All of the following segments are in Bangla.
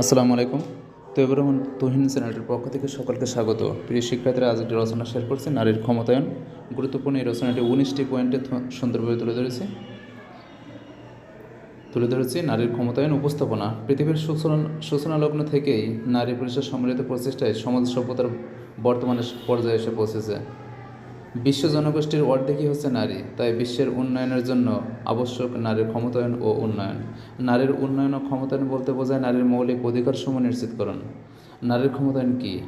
আসসালামু আলাইকুম। তৈবুর রহমান তুহিন চ্যানেলটির পক্ষ থেকে সকলকে স্বাগত। প্রিয় শিক্ষার্থীরা, আজ একটি রচনা শেয়ার করছে, নারীর ক্ষমতায়ন। গুরুত্বপূর্ণ এই রচনাটি উনিশটি পয়েন্টে সুন্দরভাবে তুলে ধরেছে। তুলে ধরেছি, নারীর ক্ষমতায়ন উপস্থাপনা। পৃথিবীর সূচনা লগ্ন থেকেই নারী পুরুষের সম্মিলিত প্রচেষ্টায় সমাজ সভ্যতার বর্তমানে পর্যায়ে এসে পৌঁছেছে। বিশ্ব জনগোষ্ঠীর অর্ধেকই হচ্ছে নারী, তাই বিশ্বের উন্নয়নের জন্য আবশ্যক নারীর ক্ষমতায়ন ও উন্নয়ন। নারীর উন্নয়ন ও ক্ষমতায়ন বলতে বোঝায় নারীর মৌলিক অধিকারসমূহ নিশ্চিতকরণ নারীর ক্ষমতায়ন কী?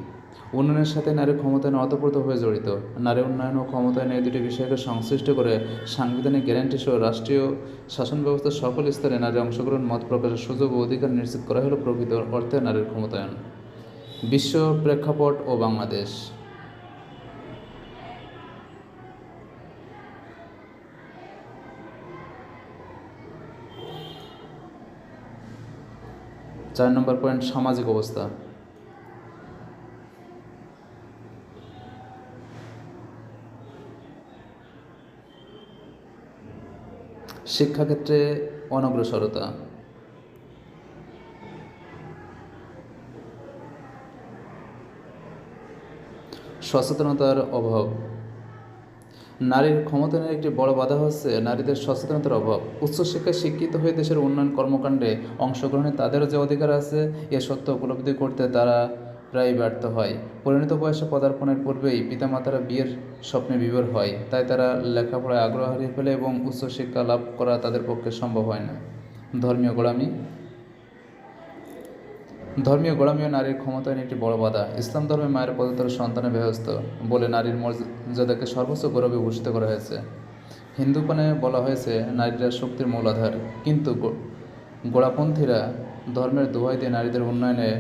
উন্নয়নের সাথে নারীর ক্ষমতায়ন অতপ্রত হয়ে জড়িত। নারী উন্নয়ন ও ক্ষমতায়ন এই দুটি বিষয়কে সংশ্লিষ্ট করে সাংবিধানিক গ্যারান্টি সহ রাষ্ট্রীয় শাসন ব্যবস্থার সকল স্তরে নারীর অংশগ্রহণ, মত প্রকাশের সুযোগ ও অধিকার নিশ্চিত করা হলো প্রকৃত অর্থে নারীর ক্ষমতায়ন। বিশ্ব প্রেক্ষাপট ও বাংলাদেশ। চার নম্বর পয়েন্ট সামাজিক অবস্থা। শিক্ষাক্ষেত্রে অনগ্রসরতা। সচেতনতার অভাব। নারীর ক্ষমতায়নের একটি বড় বাধা হচ্ছে নারীদের সচেতনতার অভাব। উচ্চশিক্ষায় শিক্ষিত হয়ে দেশের উন্নয়ন কর্মকাণ্ডে অংশগ্রহণে তাদেরও যে অধিকার আছে, এ সত্য উপলব্ধি করতে তারা প্রায় ব্যর্থ হয়। পরিণত বয়সে পদার্পণের পূর্বেই পিতামাতারা বিয়ের স্বপ্নে বিভোর হয়, তাই তারা লেখাপড়ায় আগ্রহ হারিয়ে ফেলে এবং উচ্চশিক্ষা লাভ করা তাদের পক্ষে সম্ভব হয় না। ধর্মীয় গোড়ামি ধর্মীয় গোড়ামীয় নারীর ক্ষমতায়ন একটি বড় বাধা। ইসলাম ধর্মে মায়ের পদতর সন্তানে ব্যবস্থ বলে নারীর মর্যাদাকে সর্বোচ্চ গৌরবে ভূষিত করা হয়েছে। হিন্দুপানে বলা হয়েছে, নারীরা শক্তির মূল আধার কিন্তু গোড়াপন্থীরা ধর্মের দোহাই দিয়ে নারীদের উন্নয়নে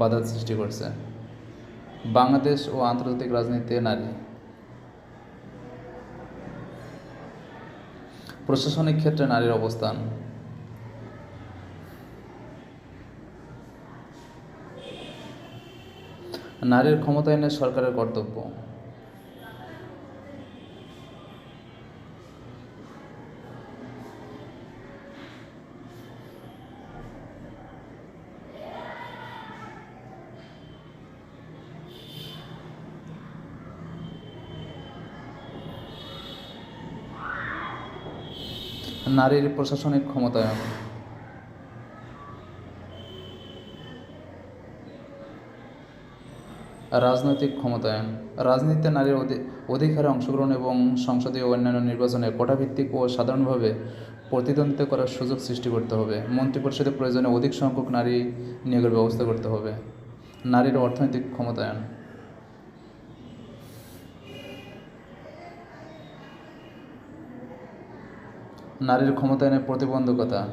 বাধা সৃষ্টি করছে। বাংলাদেশ ও আন্তর্জাতিক রাজনীতিতে নারী। প্রশাসনিক ক্ষেত্রে নারীর অবস্থান। নারীর ক্ষমতায়নে সরকারের কর্তব্য। নারীর প্রশাসনিক ক্ষমতায়ন। রাজনৈতিক ক্ষমতায়ন, রাজনীতিতে নারীর অধি- অধিকারে অংশগ্রহণ এবং সংসদীয় অন্যান্য নির্বাচনে কোটাভিত্তিক ও সাধারণভাবে প্রতিদ্বন্দ্বিতা করার সুযোগ সৃষ্টি করতে হবে। মন্ত্রিপরিষদে প্রয়োজনে অধিক সংখ্যক নারী নিয়োগের ব্যবস্থা করতে হবে। নারীর অর্থনৈতিক ক্ষমতায়ন। নারীর ক্ষমতায়নের প্রতিবন্ধকতা।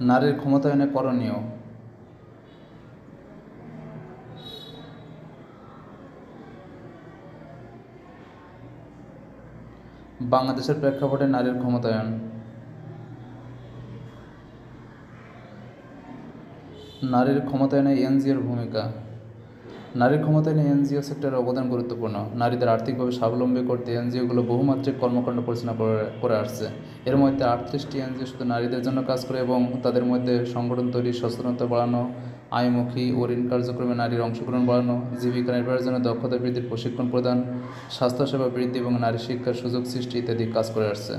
নারীর ক্ষমতায়নে করণীয়। বাংলাদেশের প্রেক্ষাপটে নারীর ক্ষমতায়ন। নারীর ক্ষমতায়নে এনজিওর ভূমিকা। নারীর ক্ষমতায়নে এনজিও সেক্টরের অবদান গুরুত্বপূর্ণ। নারীদের আর্থিকভাবে স্বাবলম্বী করতে এনজিওগুলো বহুমাত্রিক কর্মকাণ্ড পরিচালনা করে করে আসছে। এর মধ্যে আটত্রিশটি এনজিও শুধু নারীদের জন্য কাজ করে এবং তাদের মধ্যে সংগঠন তৈরি, সচেতনতা বাড়ানো আয়মুখী ও ঋণ কার্যক্রমে নারীর অংশগ্রহণ বাড়ানো, জীবিকা নির্বাহের জন্য দক্ষতা বৃদ্ধির প্রশিক্ষণ প্রদান, স্বাস্থ্যসেবা বৃদ্ধি এবং নারী শিক্ষার সুযোগ সৃষ্টি ইত্যাদি কাজ করে আসছে।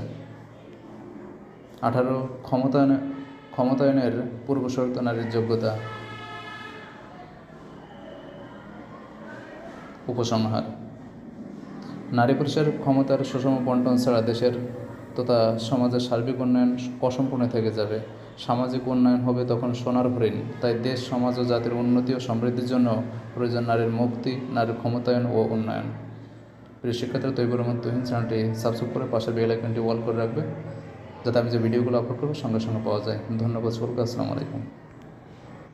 আঠারো, ক্ষমতায়ন, ক্ষমতায়নের পূর্বশর্ত নারীর যোগ্যতা। উপসংহার। নারী পুরুষের ক্ষমতার সুষম বন্টন ছাড়া দেশের তথা সমাজের সার্বিক উন্নয়ন অসম্পূর্ণ থেকে যাবে। সামাজিক উন্নয়ন হবে তখন সোনার হরিণ। তাই দেশ, সমাজ ও জাতির উন্নতি ও সমৃদ্ধির জন্য প্রয়োজন নারীর মুক্তি, নারীর ক্ষমতায়ন ও উন্নয়ন। প্রিয় শিক্ষার্থীরা, তৈবুর রহমান তুহিন চ্যানেলটি সাবস্ক্রাইব করে পাশের বেল আইকনটি অল করে রাখবে, যাতে আমি যে ভিডিওগুলো আপলোড করব সঙ্গে সঙ্গে পাওয়া যায়। ধন্যবাদ সকলকে, আসসালামু আলাইকুম।